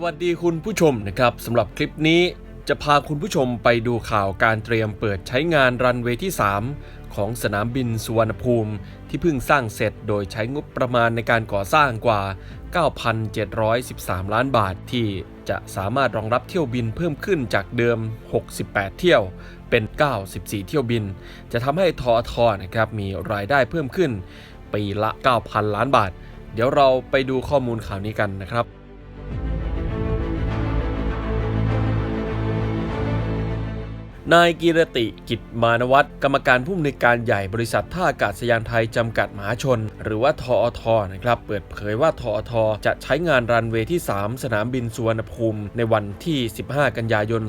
สวัสดีคุณผู้ชมนะครับสำหรับคลิปนี้จะพาคุณผู้ชมไปดูข่าวการเตรียมเปิดใช้งานรันเวย์ที่ 3 ของสนามบินสุวรรณภูมิ ที่เพิ่งสร้างเสร็จโดยใช้งบประมาณในการก่อสร้างกว่า 9,713 ล้านบาทที่จะสามารถรองรับเที่ยวบินเพิ่มขึ้นจากเดิม 68 เที่ยวเป็น 94 เที่ยวบิน จะทำให้ทอทนะครับมีรายได้เพิ่มขึ้นปีละ 9,000 ล้านบาท เดี๋ยวเราไปดูข้อมูลข่าวนี้กันนะครับ นายกีรติกิจมานวัตรกรรมการผู้อำนวยการใหญ่บริษัทท่าอากาศยานไทยจำกัดมหาชน หรือว่าทอทนะครับ เปิดเผยว่าทอทจะใช้งานรันเวย์ที่ 3 สนามบินสุวรรณภูมิ ในวันที่ 15 กันยายน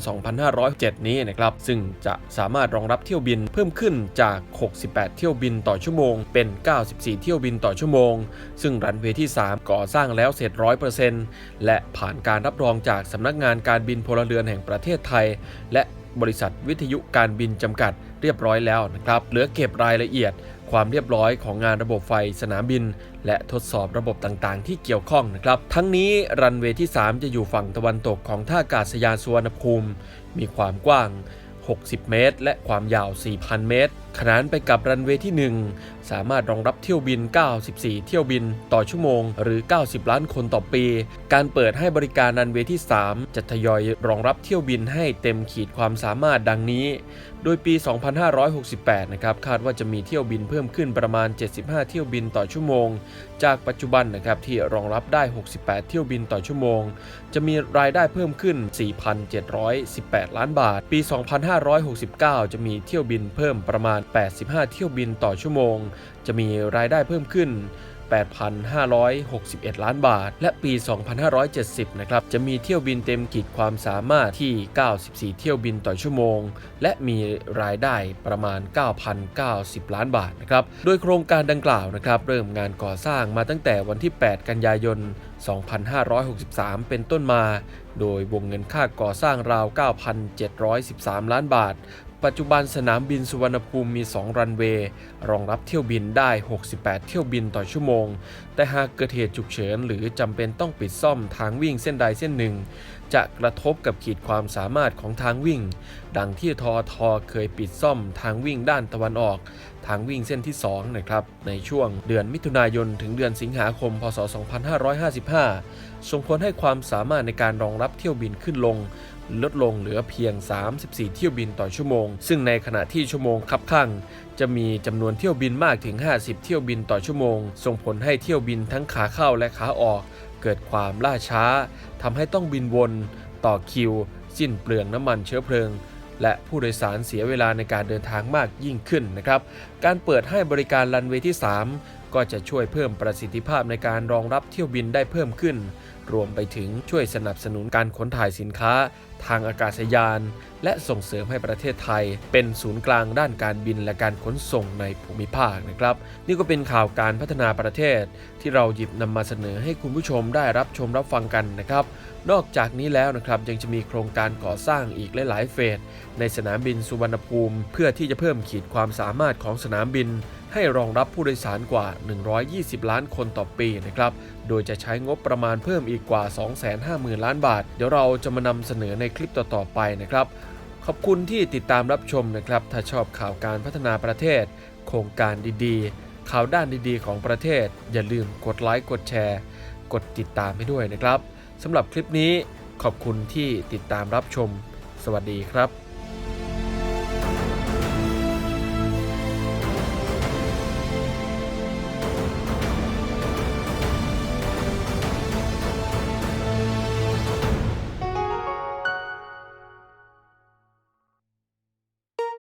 2507 นี้นะครับ ซึ่งจะสามารถรองรับเที่ยวบินเพิ่มขึ้นจาก 68 เที่ยวบินต่อชั่วโมง เป็น 94 เที่ยวบินต่อชั่วโมง ซึ่งรันเวย์ที่ 3 ก่อสร้างแล้วเสร็จ 100%และผ่านการรับรองจากสำนักงานการบินพลเรือนแห่งประเทศไทย และ บริษัทวิทยุการบินจำกัดเรียบร้อยแล้วนะครับ เหลือเก็บรายละเอียด ความเรียบร้อยของงานระบบไฟสนามบิน และทดสอบระบบต่างๆ ที่เกี่ยวข้องนะครับ ทั้งนี้รันเวย์ที่ 3 จะอยู่ฝั่งตะวันตกของท่าอากาศยานสุวรรณภูมิ มีความกว้าง 60 เมตร และความยาว 4,000 เมตรขนานไปกับรันเวย์ที่ 1 สามารถรองรับเที่ยวบิน 94 เที่ยวบินต่อชั่วโมง หรือ 90 ล้านคนต่อปี การเปิดให้บริการรันเวย์ที่ 3 จะทยอยรองรับเที่ยวบินให้เต็มขีดความสามารถดังนี้ โดยปี 2568 นะครับ คาดว่าจะมีเที่ยวบินเพิ่มขึ้นประมาณ 75 เที่ยวบินต่อชั่วโมง จากปัจจุบันนะครับที่รองรับได้ 68 เที่ยวบินต่อชั่วโมง จะมีรายได้เพิ่มขึ้น 4,718 ล้านบาท ปี 2569 จะมีเที่ยวบินเพิ่มประมาณ85 เที่ยวบินต่อชั่วโมง จะมีรายได้เพิ่มขึ้น 8,561 ล้านบาท และปี 2570 นะครับ จะมีเที่ยวบินเต็มขีดความสามารถที่ 94 เที่ยวบินต่อชั่วโมง และมีรายได้ประมาณ 9,090 ล้านบาทนะครับ โดยโครงการดังกล่าวนะครับ เริ่มงานก่อสร้างมาตั้งแต่วันที่ 8 กันยายน 2563 เป็นต้นมา โดยวงเงินค่าก่อสร้างราว 9,713 ล้านบาท ปัจจุบันสนามบินสุวรรณภูมิมี 2 รันเวย์ รองรับเที่ยวบินได้ 68 เที่ยวบินต่อชั่วโมง แต่หากเกิดเหตุฉุกเฉินหรือจำเป็นต้องปิดซ่อมทางวิ่งเส้นใดเส้นหนึ่ง จะกระทบกับขีดความสามารถของทางวิ่ง ดังที่ทอทอเคยปิดซ่อมทางวิ่งด้านตะวันออก ทางวิ่งเส้นที่ 2 นะครับ ในช่วงเดือนมิถุนายน ถึงเดือนสิงหาคม พศ 2555 ส่งผลให้ความสามารถในการรองรับเที่ยวบินขึ้นลง ลดลงเหลือเพียง 34 เที่ยวบินต่อชั่วโมง ซึ่งในขณะที่ชั่วโมงคับข้างจะมีจำนวนเที่ยวบินมากถึง 50 เที่ยวบินต่อชั่วโมง ส่งผลให้เที่ยวบินทั้งขาเข้าและขาออก เกิดความล่าช้าทำให้ต้องบินวนต่อคิวสิ้นเปลืองน้ำมันเชื้อเพลิง และผู้โดยสารเสียเวลาในการเดินทางมากยิ่งขึ้นนะครับ การเปิดให้บริการรันเวย์ที่ 3 ก็จะช่วยเพิ่มประสิทธิภาพในการรองรับเที่ยวบินได้เพิ่มขึ้น รวมไปถึงช่วยสนับสนุนการขนถ่ายสินค้า ทางอากาศยาน และส่งเสริมให้ประเทศไทย เป็นศูนย์กลางด้านการบินและการขนส่งในภูมิภาคนะครับ นี่ก็เป็นข่าวการพัฒนาประเทศ ที่เราหยิบนำมาเสนอให้คุณผู้ชมได้รับชมรับฟังกันนะครับ นอกจากนี้แล้วนะครับยังจะมีโครงการก่อสร้างอีกหลายๆเฟสในสนามบินสุวรรณภูมิ เพื่อที่จะเพิ่มขีดความสามารถของสนามบิน ให้รองรับผู้โดยสารกว่า 120 ล้านคนต่อปีนะครับ โดยจะใช้งบประมาณเพิ่มอีกกว่า 250,000 ล้านบาท เดี๋ยวเราจะมานำเสนอในคลิปต่อ ๆ ไปนะครับ ขอบคุณที่ติดตามรับชมนะครับ ถ้าชอบข่าวการพัฒนาประเทศ โครงการดีๆ ข่าวด้านดีๆ ของประเทศ อย่าลืมกดไลค์ กดแชร์ กดติดตามให้ด้วยนะครับสำหรับคลิปนี้ขอบคุณที่ติดตามรับชม สวัสดีครับ